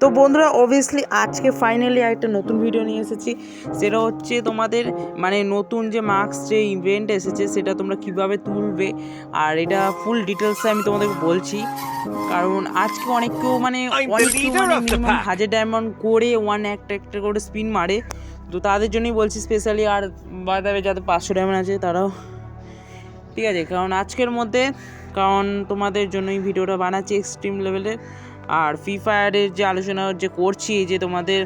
তো বন্ধুরা অবভিয়াসলি আজকে ফাইনালি একটা নতুন ভিডিও নিয়ে এসেছি। সেটা হচ্ছে তোমাদের মানে নতুন যে মাস্ক যে ইভেন্ট এসেছে সেটা তোমরা কীভাবে তুলবে আর এটা ফুল ডিটেলসে আমি তোমাদের বলছি। কারণ আজকে অনেক কেউ মানে অনেক কেউ মানে হাজার ডায়মন্ড করে ওয়ান একটা একটা করে স্পিন মারে। তো তাদের জন্যই বলছি স্পেশালি আর বাদাবে যাদের পাঁচশো ডায়মন্ড আছে তারাও ঠিক আছে, কারণ আজকের মধ্যে, কারণ তোমাদের জন্যই ভিডিওটা বানাচ্ছি এক্সট্রিম লেভেলে আর ফ্রি ফায়ারের যে আলোচনা যে করছি, যে তোমাদের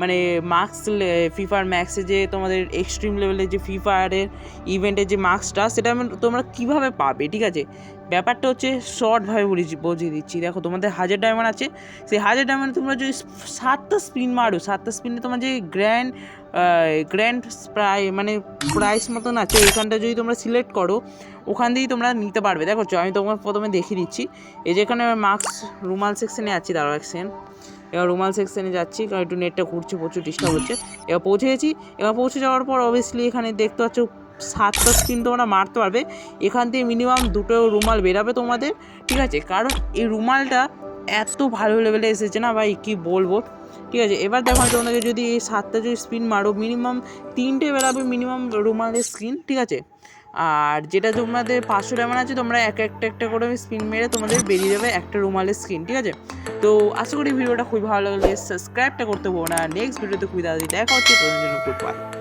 মানে মার্কস ফ্রি ফায়ার ম্যাক্সে যে তোমাদের এক্সট্রিম লেভেলের যে ফ্রি ফায়ারের ইভেন্টের যে মার্কসটা সেটা তোমরা কীভাবে পাবে, ঠিক আছে? ব্যাপারটা হচ্ছে শর্টভাবে বুঝিয়ে বুঝিয়ে দিচ্ছি। দেখো, তোমাদের হাজার ডায়মন্ড আছে। সেই হাজার ডায়মন্ড তোমরা যদি সাতটা স্পিন মারো, সাতটা স্পিনে তোমার যে গ্র্যান্ড গ্র্যান্ড প্রাই মানে প্রাইস মতন আছে, ওইখানটা যদি তোমরা সিলেক্ট করো, ওখান দিয়েই তোমরা নিতে পারবে। দেখো আমি তোমার প্রথমে দেখিয়ে দিচ্ছি। এই যেখানে মার্কস রুমাল সেকশনে আছি, দাঁড়াও এক সেকেন্ড এবার রুমাল সেকশনে যাচ্ছি, কারণ একটু নেটটা ঘুরছে, প্রচুর ডিস্টার্ব হচ্ছে। এবার পৌঁছে গেছি। এবার পৌঁছে যাওয়ার পর অবভিয়াসলি এখানে দেখতে পাচ্ছ সাতটা স্পিন তোমরা মারতে পারবে। এখান থেকে মিনিমাম দুটো রুমাল বেরাবে তোমাদের, ঠিক আছে? কারণ এই রুমালটা এত ভালো লেভেলে এসেছে না ভাই, কি বলব? ঠিক আছে, এবার দেখো তোমাদেরকে যদি এই সাতটা যদি স্পিন মারো মিনিমাম তিনটে বেরাবে মিনিমাম রুমালের স্ক্রিন ঠিক আছে? আর যেটা তোমাদের পাঁচশো ডায়মন্ড আছে, তোমরা এক একটা একটা করে স্পিন মেরে তোমাদের বেরিয়ে যাবে একটা রুমালের স্ক্রিন ঠিক আছে? তো আশা করি ভিডিওটা খুবই ভালো লাগলে সাবস্ক্রাইবটা করতে পারব না। নেক্সট ভিডিওতে খুবই তাড়াতাড়ি দেখা হচ্ছে তোমাদের জন্য গুড বাই